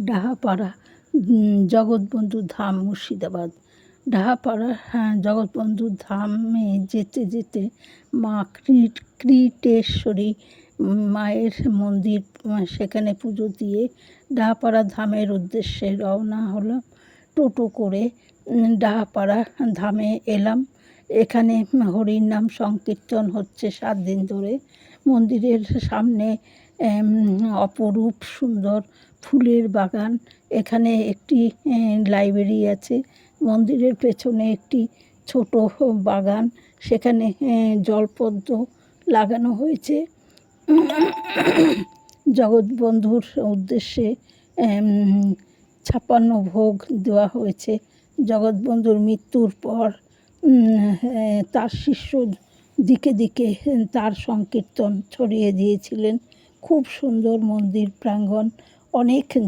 ডাহাপাড়া জগৎবন্ধু ধাম, মুর্শিদাবাদ। ডাহাপাড়া হ্যাঁ জগৎবন্ধু ধামে যেতে যেতে মা ক্রি- ক্রিটেশ্বরী মায়ের মন্দির সেখানে পুজো দিয়ে ডাহাপাড়া ধামের উদ্দেশ্যে রওনা হলাম। টোটো করে ডাহাপাড়া ধামে এলাম। এখানে হরির নাম সংকীর্তন হচ্ছে সাত দিন ধরে। মন্দিরের সামনে অপরূপ সুন্দর ফুলের বাগান। এখানে একটি লাইব্রেরি আছে। মন্দিরের পেছনে একটি ছোট বাগান। সেখানে জলপদ্ম লাগানো হয়েছে। জগৎবন্ধুর উদ্দেশ্যে ছাপান্ন ভোগ দেওয়া হয়েছে। জগৎবন্ধুর মৃত্যুর পর তার শিষ্য দিকে দিকে তার সংকীর্তন ছড়িয়ে দিয়েছিলেন। খুব সুন্দর মন্দির প্রাঙ্গণ অনেক